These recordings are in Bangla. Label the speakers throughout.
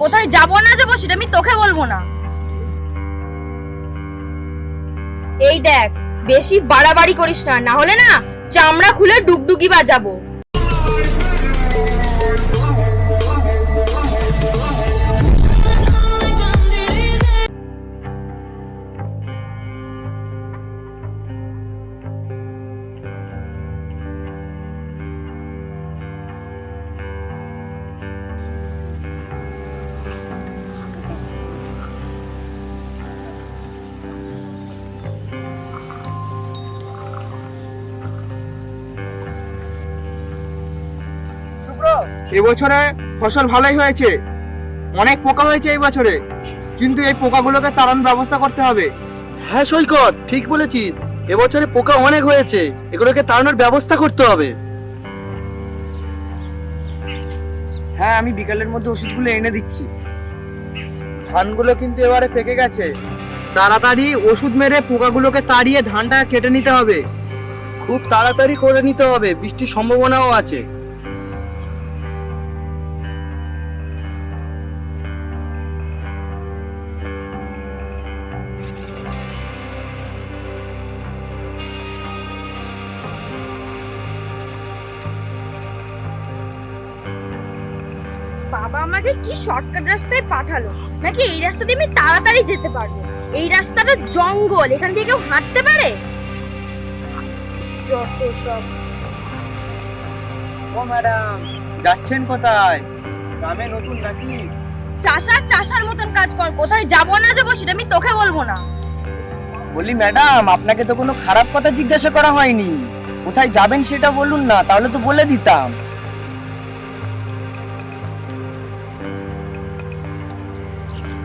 Speaker 1: কোথায় যাব না যাব সেটা আমি তোকে বলব না। এই দেখ, বেশি বাড়াবাড়ি করিস না না হলে না চামড়া খুলে ডুগডুগি বাজাবো।
Speaker 2: এবছরে ফসল ভালোই হয়েছে। অনেক পোকা হয়েছে এই বছরে কিন্তু এই পোকাগুলোকে তাড়ানোর ব্যবস্থা করতে হবে।
Speaker 3: হ্যাঁ সৈকত ঠিক বলেছিস। এবছরে পোকা অনেক হয়েছে। এগুলোকে তাড়ানোর ব্যবস্থা করতে হবে।
Speaker 2: হ্যাঁ আমি বিকালের মধ্যে ওষুধগুলো এনে দিচ্ছি। ধানগুলো কিন্তু এবারে পেকে গেছে। তাড়াতাড়ি ওষুধ মেরে পোকাগুলোকে তাড়িয়ে ধানটা কেটে নিতে হবে।
Speaker 3: খুব তাড়াতাড়ি করে নিতে হবে। বৃষ্টির সম্ভাবনাও আছে।
Speaker 1: বাবা আমাকে কি শর্টকাট রাস্তায় পাঠালো? নাকি এই রাস্তা দিয়ে আমি তাড়াতাড়ি যেতে পারব? এই রাস্তাটা জঙ্গল এখান থেকে কেউ হাঁটতে পারে? যত সব।
Speaker 2: ও ম্যাডাম যাচ্ছেন কোথায়? গ্রামে নতুন নাকি?
Speaker 1: চাষার চাষার মতন কাজ কর কোথায় যাব না যাব সেটা আমি তোকে বলব না।
Speaker 2: বলি ম্যাডাম আপনাকে তো কোনো খারাপ কথা জিজ্ঞাসা করা হয়নি। কোথায় যাবেন সেটা বলুন না তাহলে তো বলে দিতাম।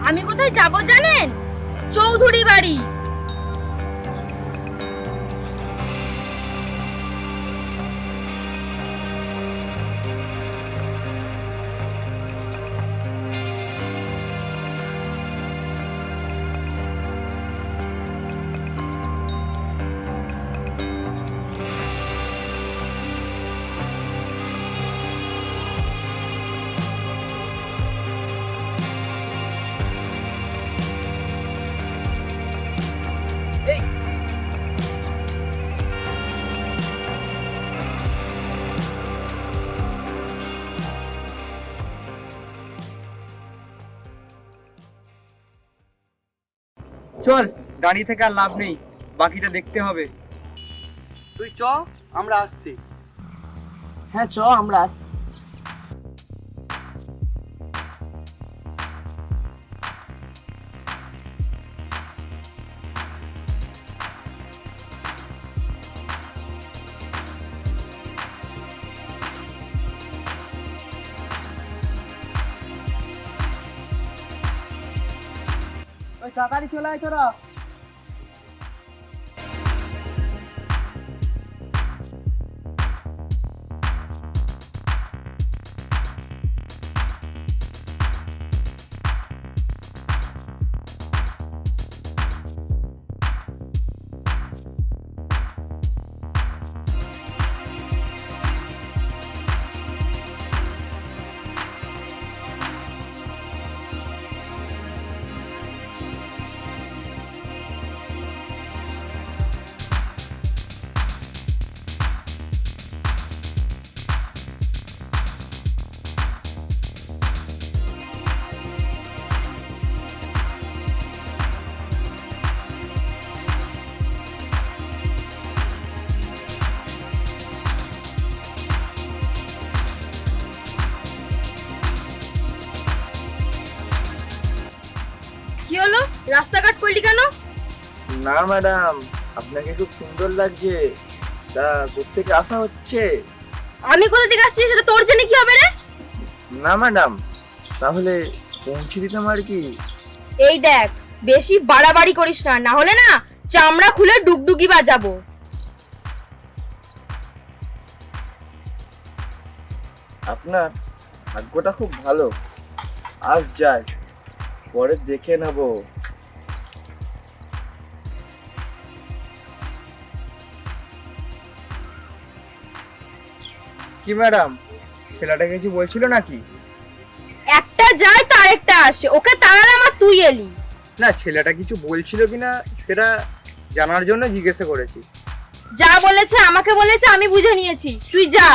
Speaker 1: আমি কোথায় যাব জানেন? চৌধুরী বাড়ি।
Speaker 2: চল দাঁড়িয়ে থেকে আর লাভ নেই বাকিটা দেখতে হবে।
Speaker 3: তুই চ আমরা আসছি।
Speaker 4: হ্যাঁ চ আমরা আসছি।
Speaker 2: তাড়াতাড়ি চলে আয় তোরা।
Speaker 1: রাস্তাঘাট করলি কেন?
Speaker 2: না ম্যাডাম আপনাকে খুব সুন্দর লাগছে। তা কোথেকে আসা হচ্ছে?
Speaker 1: আমি কোথা থেকে আসছি সেটা তোর জেনে কি হবে রে?
Speaker 2: না ম্যাডাম তাহলে পৌঁছে দিতাম আর কি।
Speaker 1: এই দেখ বেশি বাড়াবাড়ি করিস না না হলে না চামড়া খুলে ডুগডুগি বাজাবো।
Speaker 2: আপনার ভাগ্যটা খুব ভালো। আজ যায় পরে দেখে নেব। কি ম্যাডাম? ছেলেটা কিছু বলছিল নাকি?
Speaker 1: একটা যায় তার একটা আসে ওকে তাড়ালাম আমার তুই এলি।
Speaker 2: না ছেলেটা কিছু বলছিল কিনা সেটা জানার জন্য জিজ্ঞাসা করেছি।
Speaker 1: যা বলেছে আমাকে বলেছে আমি বুঝে নিয়েছি। তুই যা।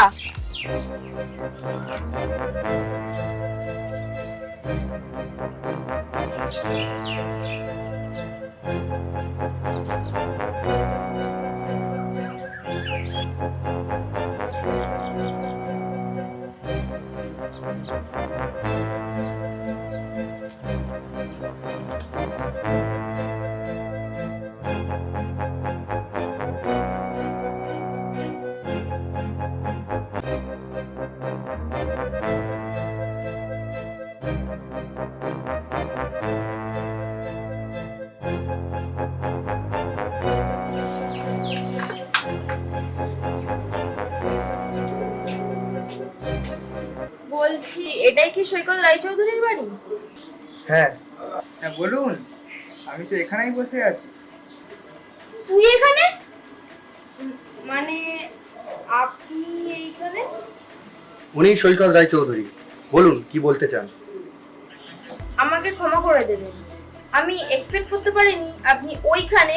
Speaker 1: বলছি এটাই কি সৈকত রায়চৌধুরীর বাড়ি?
Speaker 2: হ্যাঁ। হ্যাঁ বলুন। আমি তো এখানেই বসে আছি।
Speaker 1: তুই এখানে? মানে আপনি এইখানে?
Speaker 3: উনি সৈকত রায় চৌধুরী বলুন কি বলতে চান?
Speaker 1: আমাকে ক্ষমা করে দেবেন। আমি এক্সপেক্ট করতে পারিনি আপনি ওইখানে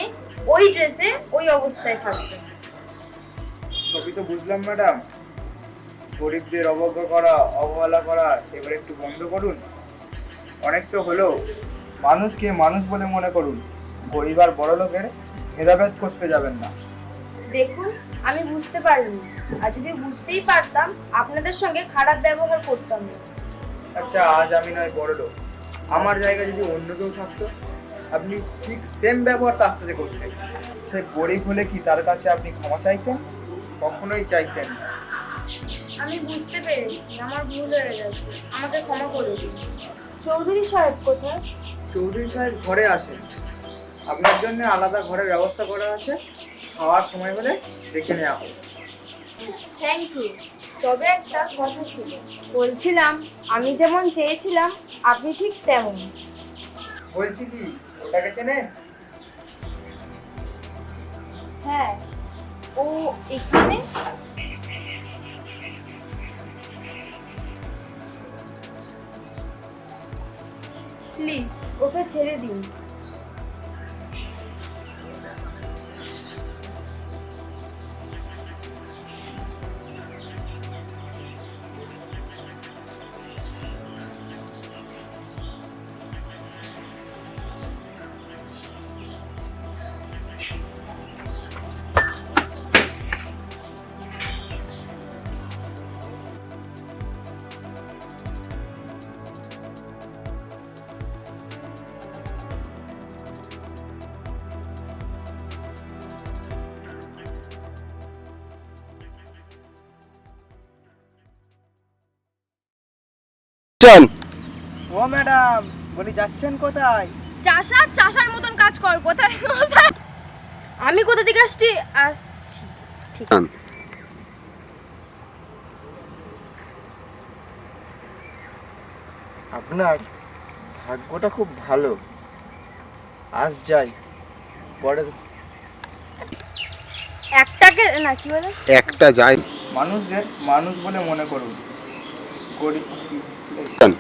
Speaker 1: ওই ড্রেসে ওই অবস্থায় থাকবেন।
Speaker 2: সবই তো বুঝলাম ম্যাডাম। গরিবদের অবজ্ঞা করা অবহেলা করা এবার একটু বন্ধ করুন। অনেক তো হলো মানুষকে মানুষ বলে মনে করুন। গরিব আর বড় লোকের ভেদাভেদ করতে যাবেন না।
Speaker 1: দেখুন আমি বুঝতে পারিনি আর যদি বুঝতেই পারতাম আপনাদের সঙ্গে খারাপ ব্যবহার করতাম না।
Speaker 2: আচ্ছা আজ আমি নয় বড় লোক। আমার জায়গায় যদি অন্য কেউ থাকতো আপনি ঠিক সেম ব্যবহার তার সাথে করতেন। সে গরিব হলে কি তার কাছে আপনি ক্ষমা চাইতেন? কখনোই চাইতেন না।
Speaker 1: আমি বুঝতে পেরেছি আমার ভুল হয়ে গেছে আমাকে ক্ষমা করে দিন। চৌধুরী সাহেব কোথায়?
Speaker 2: চৌধুরী সাহেব ঘরে আসেন আপনার জন্য আলাদা ঘরের ব্যবস্থা করা আছে। খাওয়ার সময় হলে দেখে নেওয়া হবে।
Speaker 1: থ্যাংক ইউ তবে একটা কথা ছিল বলছিলাম আমি যেমন চেয়েছিলাম আপনি ঠিক তেমন।
Speaker 2: বলছি কি ওটাকে চেনেন?
Speaker 1: হ্যাঁ ও এখানে? প্লিজ ওকে ছেড়ে দিন।
Speaker 3: চান
Speaker 2: ও ম্যাডাম বলি যাচ্ছেন কোথায়?
Speaker 1: চাষা চাষার মতন কাজ কর কোথায় কোথায়? আমি কোথা থেকে আসছি? আসছি। ঠিক।
Speaker 2: আপনার ভাগ্যটা খুব ভালো। আজ যাই পরে
Speaker 1: একটাকে না কি বলে?
Speaker 3: একটা যাই।
Speaker 2: মানুষদের মানুষ বলে মনে করুন। গরিব 嗯。